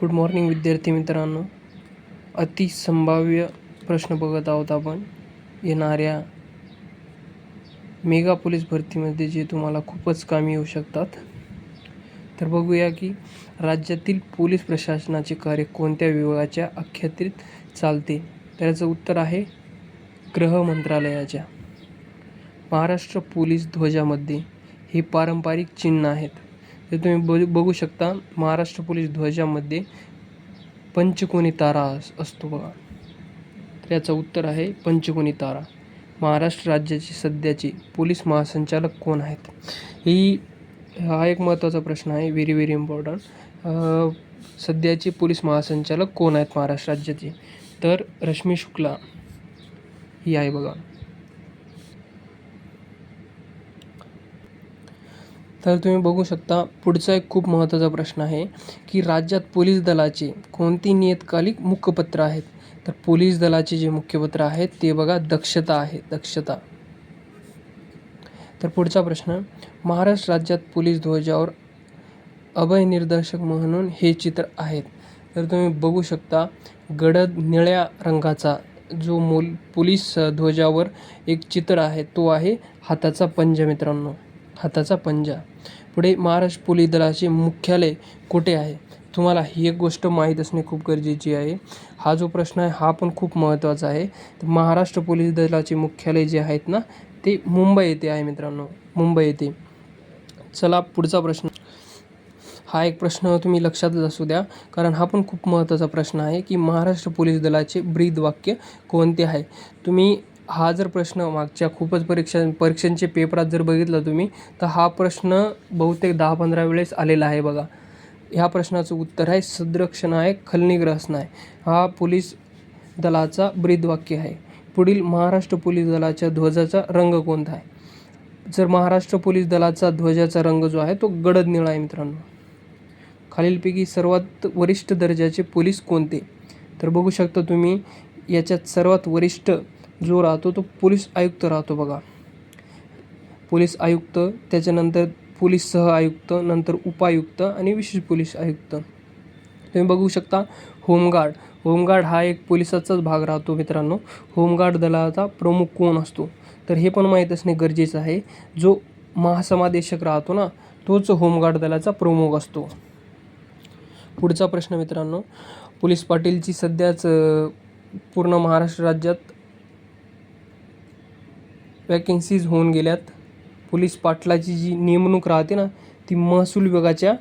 Good morning विद्यार्थी मित्रांनो. अतिसंभाव्य प्रश्न बघत आहोत आपण. येणाऱ्या मेगा पोलीस भरतीमध्ये जे तुम्हाला खूपच कामी येऊ शकतात. तर बघूया की राज्यातील पोलीस प्रशासनाचे कार्य कोणत्या विभागाच्या अखत्यारीत चालते? तर याचं उत्तर आहे गृह मंत्रालयाच्या. महाराष्ट्र पोलीस ध्वजामध्ये हे पारंपरिक चिन्ह आहेत. हे तुम्ही बघू बघू शकता. महाराष्ट्र पोलीस ध्वजामध्ये पंचकोनी तारा अस असतो बघा. तर याचं उत्तर आहे पंचकोनी तारा. महाराष्ट्र राज्याची सध्याची पोलीस महासंचालक कोण आहेत? ही हा एक महत्त्वाचा प्रश्न आहे. व्हेरी व्हेरी इम्पॉर्टंट सध्याचे पोलीस महासंचालक कोण आहेत? महाराष्ट्र राज्याचे. तर रश्मी शुक्ला ही आहे बघा. तर तुम्ही बघू शकता पुढचा एक खूप महत्त्वाचा प्रश्न आहे की राज्यात पोलीस दलाचे कोणती नियतकालिक मुखपत्र आहेत? तर पोलीस दलाचे जे मुख्यपत्र आहेत ते बघा दक्षता आहे दक्षता. तर पुढचा प्रश्न महाराष्ट्र राज्यात पोलीस ध्वजावर अभय निर्देशक म्हणून हे चित्र आहेत. तर तुम्ही बघू शकता गडद निळ्या रंगाचा जो मोल पोलीस ध्वजावर एक चित्र आहे तो आहे हाताचा पंजा मित्रांनो. हाताचा पंजा. पुढे महाराष्ट्र पोलीस दलाचे मुख्यालय कुठे आहे? तुम्हाला ही एक गोष्ट माहीत असणे खूप गरजेची आहे. हा जो प्रश्न आहे हा पण खूप महत्त्वाचा आहे. तर महाराष्ट्र पोलीस दलाचे मुख्यालय जे आहेत ना ते मुंबई येथे आहे मित्रांनो. मुंबई येथे. चला पुढचा प्रश्न. हा एक प्रश्न तुम्ही लक्षातच असू द्या कारण हा पण खूप महत्त्वाचा प्रश्न आहे की महाराष्ट्र पोलीस दलाचे ब्रीद वाक्य कोणते आहे? तुम्ही हा जर प्रश्न मागच्या खूपच परीक्षा परीक्षांचे पेपरात जर बघितला तुम्ही तर हा प्रश्न बहुतेक दहा पंधरा वेळेस आलेला आहे बघा. ह्या प्रश्नाचं उत्तर आहे सदरक्षण आहे खलनिग्रहसन आहे हा पोलीस दलाचा ब्रीदवाक्य आहे. पुढील महाराष्ट्र पोलीस दलाच्या ध्वजाचा रंग कोणता आहे? जर महाराष्ट्र पोलीस दलाचा ध्वजाचा रंग जो आहे तो गडद निळा आहे मित्रांनो. खालीलपैकी सर्वात वरिष्ठ दर्जाचे पोलीस कोणते? तर बघू शकता तुम्ही याच्यात सर्वात वरिष्ठ जो राहतो तो पोलीस आयुक्त राहतो बघा. पोलीस आयुक्त त्याच्यानंतर पोलीस सह आयुक्त नंतर उपायुक्त आणि विशेष पोलीस आयुक्त. तुम्ही बघू शकता होमगार्ड. होमगार्ड हा एक पोलिसाचाच भाग राहतो मित्रांनो. होमगार्ड दलाचा प्रमुख कोण असतो? तर हे पण माहीत असणे गरजेचं आहे. जो महासमादेशक राहतो ना तोच होमगार्ड दलाचा प्रमुख असतो. पुढचा प्रश्न मित्रांनो. पोलीस पाटीलची सध्याच पूर्ण महाराष्ट्र राज्यात वॅकेन्सीज होऊन गेल्यात. पोलीस पाटलाची जी नेमणूक राहते ना ती महसूल विभागाच्या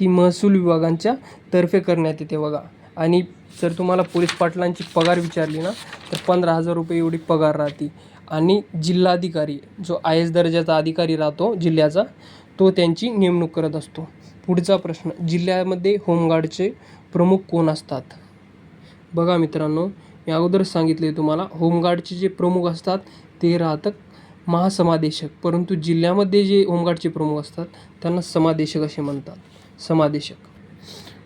ती महसूल विभागांच्या तर्फे करण्यात येते बघा. आणि जर तुम्हाला पोलीस पाटलांची पगार विचारली ना तर पंधरा हजार रुपये एवढी पगार राहते. आणि जिल्हाधिकारी जो आय एस दर्जाचा अधिकारी राहतो जिल्ह्याचा तो त्यांची नेमणूक करत असतो. पुढचा प्रश्न जिल्ह्यामध्ये होमगार्डचे प्रमुख कोण असतात? बघा मित्रांनो मी अगोदरच सांगितले तुम्हाला. होमगार्डचे जे प्रमुख असतात ते राहतात महासमादेशक. परंतु जिल्ह्यामध्ये जे होमगार्डचे प्रमुख असतात त्यांना समादेशक असे म्हणतात. समादेशक.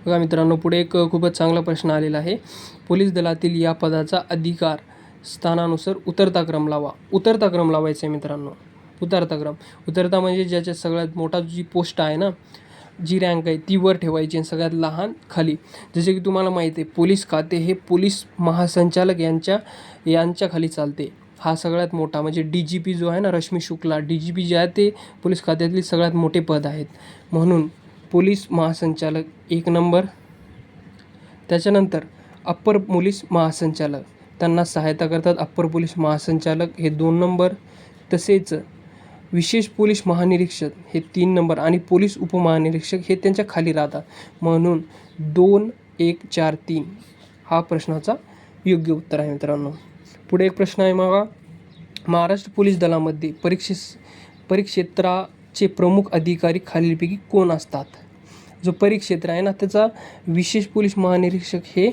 बघा मित्रांनो पुढे एक खूपच चांगला प्रश्न आलेला आहे. पोलीस दलातील या पदाचा अधिकार स्थानानुसार उतरता क्रम लावा. उतरता क्रम लावायचा आहे मित्रांनो. उतरता क्रम. उतरता म्हणजे ज्याच्या सगळ्यात मोठा जी पोस्ट आहे ना जी रँक आहे ती वर ठेवायची आणि सगळ्यात लहान खाली. जसे की तुम्हाला माहिती आहे पोलीस खाते हे पोलीस महासंचालक यांच्या यांच्या खाली चालते. हा सगळ्यात मोठा म्हणजे डी जी पी जो आहे ना Rashmi Shukla D G P जे आहे ते पोलीस खात्यातले सगळ्यात मोठे पद आहेत. म्हणून पोलीस महासंचालक एक नंबर. त्याच्यानंतर अप्पर पोलीस महासंचालक त्यांना सहायता करतात अप्पर पोलीस महासंचालक हे दोन नंबर. तसेच विशेष पोलीस महानिरीक्षक हे तीन नंबर आणि पोलीस उपमहानिरीक्षक हे त्यांच्या खाली राहतात. म्हणून दोन एक चार तीन हा प्रश्नाचा योग्य उत्तर आहे मित्रांनो. पुढे एक प्रश्न आहे मागा. महाराष्ट्र पोलीस दलामध्ये परीक्षे परिक्षेत्राचे प्रमुख अधिकारी खालीलपैकी कोण असतात? जो परिक्षेत्र आहे ना त्याचा विशेष पोलीस महानिरीक्षक हे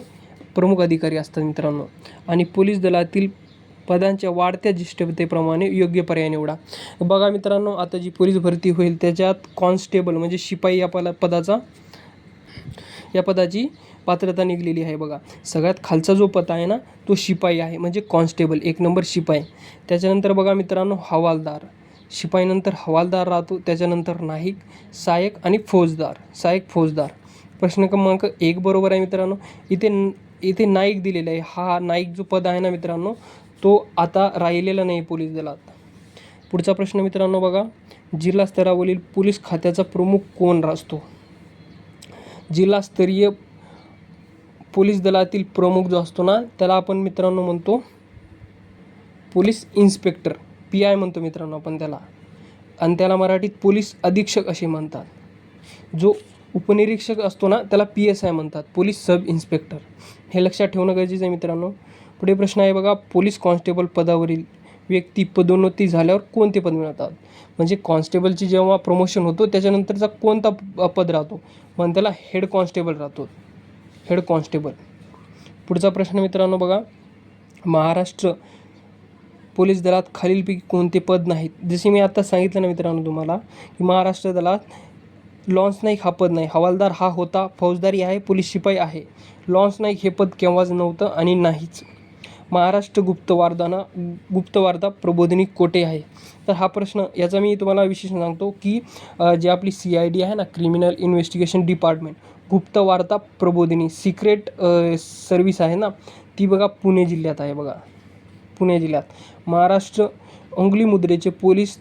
प्रमुख अधिकारी असतात मित्रांनो. आणि पोलीस दलातील पदांच्या वाढत्या ज्येष्ठतेप्रमाणे योग्य पर्याय निवडा. बघा मित्रांनो आता जी पोलीस भरती होईल त्याच्यात कॉन्स्टेबल म्हणजे शिपाई या पला पदाचा या पदाची पात्रता निघलेली आहे बघा. सगळ्यात खालचा जो पद आहे ना तो शिपाई आहे म्हणजे कॉन्स्टेबल एक नंबर शिपाई. त्याच्यानंतर बघा मित्रांनो हवालदार. शिपाईनंतर हवालदार राहतो त्याच्यानंतर नाईक सहाय्यक आणि फौजदार. सहाय्यक फौजदार. प्रश्न क्रमांक एक बरोबर आहे मित्रांनो. इथे इथे नाईक दिलेला आहे. हा नाईक जो पद आहे ना मित्रांनो तो आता राहिलेला नाही पोलीस दलात पुढचा प्रश्न मित्रांनो बघा जिल्हा स्तरावरील पोलीस खात्याचा प्रमुख कोण असतो जिल्हास्तरीय पोलीस दलातील प्रमुख जो असतो ना त्याला आपण मित्रांनो म्हणतो पोलीस इन्स्पेक्टर पी आय म्हणतो मित्रांनो आपण त्याला. आणि त्याला मराठीत पोलीस अधीक्षक असे म्हणतात. जो उपनिरीक्षक असतो ना त्याला पी एस आय म्हणतात पोलीस सब इन्स्पेक्टर. हे लक्षात ठेवणं गरजेचं आहे मित्रांनो. पुढे प्रश्न आहे बघा पोलीस कॉन्स्टेबल पदावरील व्यक्ती पदोन्नती झाल्यावर कोणते पद मिळतात? म्हणजे कॉन्स्टेबलची जेव्हा प्रमोशन होतो त्याच्यानंतरचा कोणता पद राहतो? मग त्याला हेड कॉन्स्टेबल राहतो. हेड कॉन्स्टेबल पुढचा प्रश्न मित्रांनो बघा महाराष्ट्र पोलीस दलात खालीलपैकी कोणते पद नाहीत? जसे मी आत्ता सांगितलं ना मित्रांनो तुम्हाला की महाराष्ट्र दलात लॉन्स नाईक हा पद नाही. हवालदार हा होता फौजदारी आहे पोलीस शिपाई आहे. लॉन्स नाईक हे पद केव्हाच नव्हतं आणि नाहीच. महाराष्ट्र गुप्तवार्ताना गुप्तवार्ता प्रबोधिनी कोठे आहे? तर हा प्रश्न याचा मी तुम्हाला विशेष सांगतो की जे आपली सी आय डी आहे ना क्रिमिनल इन्व्हेस्टिगेशन डिपार्टमेंट गुप्तवार्ता प्रबोधिनी सिक्रेट सर्व्हिस आहे ना ती बघा पुणे जिल्ह्यात आहे बघा. पुणे जिल्ह्यात. महाराष्ट्र अंगुली मुद्रेचे पोलीस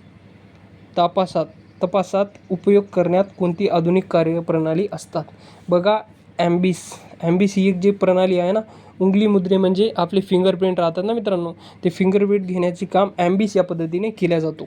तपासात तपासात उपयोग करण्यात कोणती आधुनिक कार्यप्रणाली असतात? बघा ॲम्बिस ॲम्बिस ही एक जी प्रणाली आहे ना उंगली मुद्रे म्हणजे आपले फिंगरप्रिंट राहतात ना मित्रांनो ते फिंगरप्रिंट घेण्याचे काम ॲम्बिस या पद्धतीने केल्या जातो.